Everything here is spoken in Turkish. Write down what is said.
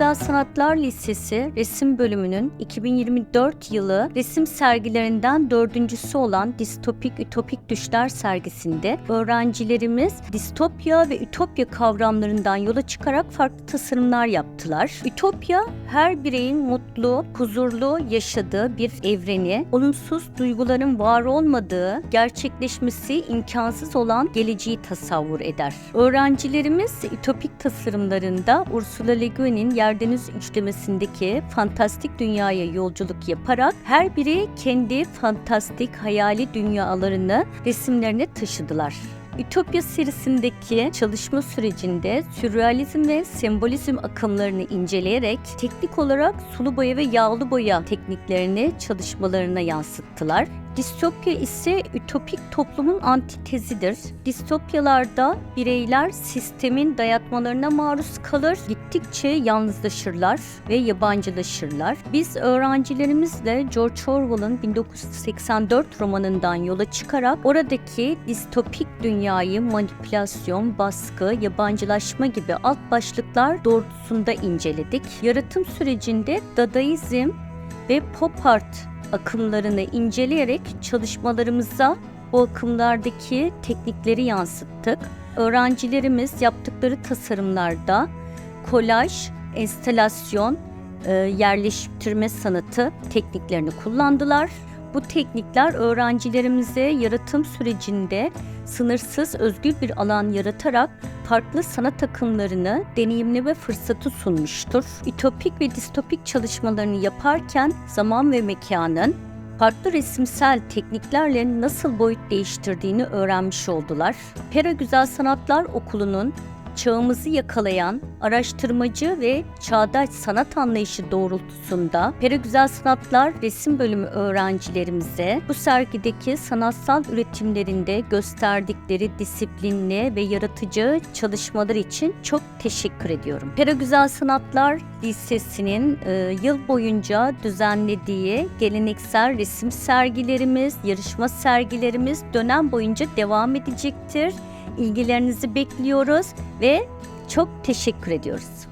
Güzel Sanatlar Lisesi Resim Bölümünün 2024 yılı resim sergilerinden dördüncüsü olan Distopik Ütopik Düşler sergisinde öğrencilerimiz distopya ve ütopya kavramlarından yola çıkarak farklı tasarımlar yaptılar. Ütopya her bireyin mutlu, huzurlu yaşadığı bir evreni, olumsuz duyguların var olmadığı, gerçekleşmesi imkansız olan geleceği tasavvur eder. Öğrencilerimiz ütopik tasarımlarında Ursula Le Guin'in Yerdeniz üçlemesindeki fantastik dünyaya yolculuk yaparak her biri kendi fantastik hayali dünyalarını resimlerine taşıdılar. Ütopya serisindeki çalışma sürecinde sürrealizm ve sembolizm akımlarını inceleyerek teknik olarak sulu boya ve yağlı boya tekniklerini çalışmalarına yansıttılar. Distopya ise ütopik toplumun antitezidir. Distopyalarda bireyler sistemin dayatmalarına maruz kalır, gittikçe yalnızlaşırlar ve yabancılaşırlar. Biz öğrencilerimizle George Orwell'ın 1984 romanından yola çıkarak oradaki distopik dünyayı manipülasyon, baskı, yabancılaşma gibi alt başlıklar doğrultusunda inceledik. Yaratım sürecinde Dadaizm ve Pop Art akımlarını inceleyerek çalışmalarımıza bu akımlardaki teknikleri yansıttık. Öğrencilerimiz yaptıkları tasarımlarda kolaj, enstalasyon, e, yerleştirme sanatı tekniklerini kullandılar. Bu teknikler öğrencilerimize yaratım sürecinde sınırsız özgür bir alan yaratarak farklı sanat akımlarını deneyimleme fırsatı sunmuştur. Ütopik ve distopik çalışmalarını yaparken zaman ve mekanın farklı resimsel tekniklerle nasıl boyut değiştirdiğini öğrenmiş oldular. Pera Güzel Sanatlar Okulu'nun çağımızı yakalayan araştırmacı ve çağdaş sanat anlayışı doğrultusunda Pera Güzel Sanatlar Resim Bölümü öğrencilerimize bu sergideki sanatsal üretimlerinde gösterdikleri disiplinli ve yaratıcı çalışmalar için çok teşekkür ediyorum. Pera Güzel Sanatlar Lisesi'nin e, yıl boyunca düzenlediği geleneksel resim sergilerimiz, yarışma sergilerimiz dönem boyunca devam edecektir. İlgilerinizi bekliyoruz ve çok teşekkür ediyoruz.